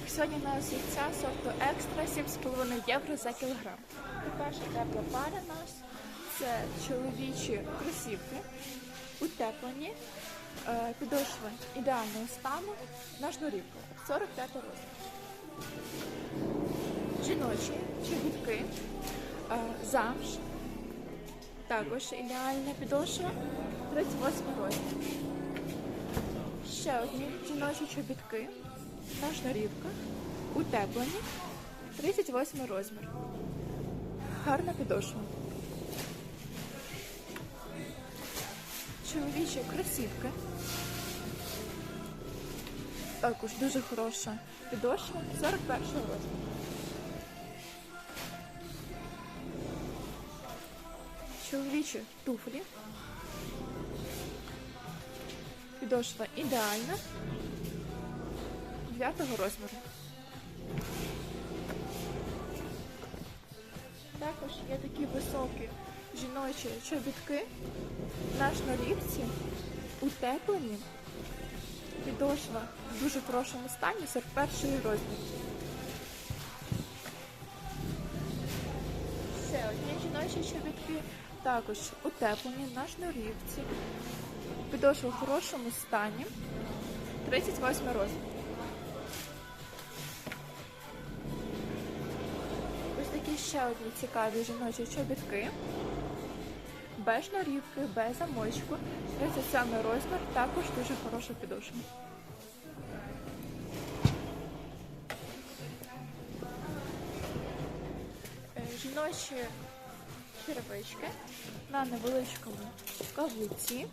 Так, сьогодні у нас яйця сорту екстра 7,5 євро за кілограм. І перша тепла пара у нас це чоловічі кросівки, утеплені, е, підошви ідеального стану на шнурівку 45 розмір. Жіночі чобітки, е, замш, також ідеальна підошва 38 розмір. Ще одні жіночі чобітки на шнурівках, утеплені, 38 розмір. Гарна підошва. Чоловічі кросівки. Також дуже хороша підошва, 41 розмір. Чоловічі туфлі. Підошва ідеальна. 9 розміру. Також є такі високі жіночі чобітки на шнурівці, утеплені. Підошва в дуже хорошому стані, 41 розмір. Ще одні жіночі чобітки також утеплені на шнурівці. Підошва в хорошому стані. 38 розмір. Ще одні цікаві жіночі чобітки. Без шнурівки, без замочку. 37 розмір, також дуже хороша підошва. Е, Жіночі черевички на невеличкому каблуці.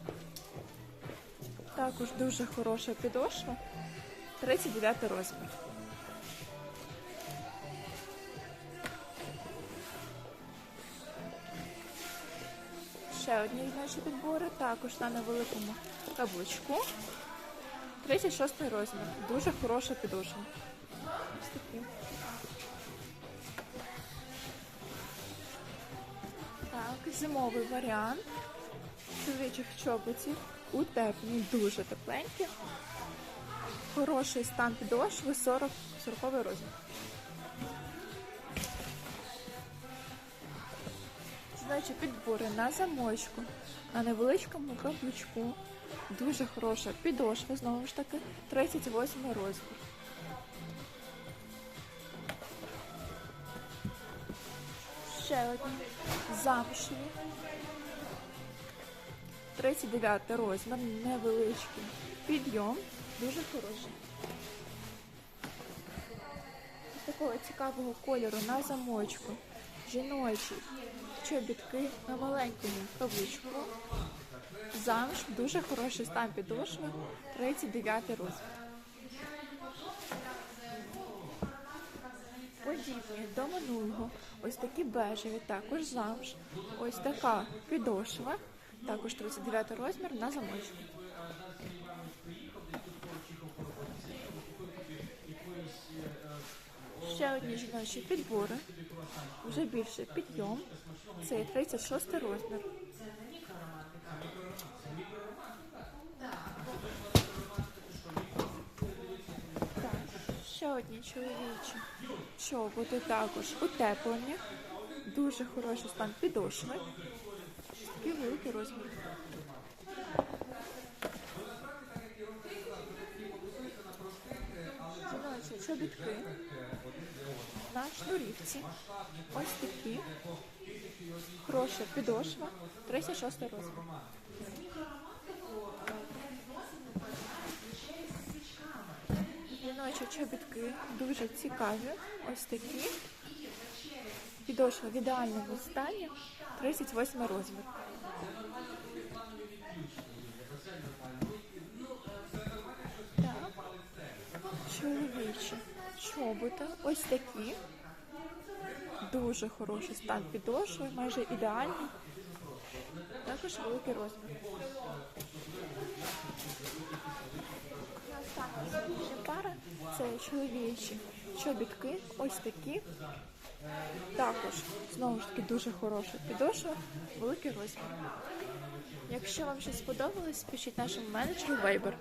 Також дуже хороша підошва. 39 розмір. Ще одні наші підбори, також на невеликому каблучку. 36 розмір. Дуже хороша підошва. Ось такі. Так, зимовий варіант чоловічих чоботів. Утеплені, дуже тепленькі. Хороший стан підошви 40 40 розмір. Значить, підбори на замочку, на невеличкому каблучку. Дуже хороша підошва, знову ж таки, 38 розмір. Ще одні замшеві. 39 розмір, невеличкий підйом, дуже хороший. Такого цікавого кольору на замочку. Жіночі чобітки на маленькому каблучку. Замш, дуже хороший стан підошви, 39 розмір. Подібні до минулого. Ось такі бежеві, також замш. Ось така підошва, також 39 розмір на замочку. Ще одні жіночі підбори. Вже більше підйом. Це 36 розмір. Ще одні чоловічі чоботи також утеплені. Дуже хороший стан підошви. Такий великий розмір. Жіночі чобітки шнурівці. Ось такі. Хороша підошва. 36 розмір. Жіночі чобітки дуже цікаві. Ось такі. Підошва в ідеальному стані. 38 розмір. Так. Чоловічі чоботи. Ось такі. Дуже хороший стан підошви, майже ідеальний. Також великий розмір. Ще пара це чоловічі чобітки, ось такі. Також, знову ж таки, дуже хороша підошва, великий розмір. Якщо вам щось сподобалось, пишіть нашому менеджеру Viber.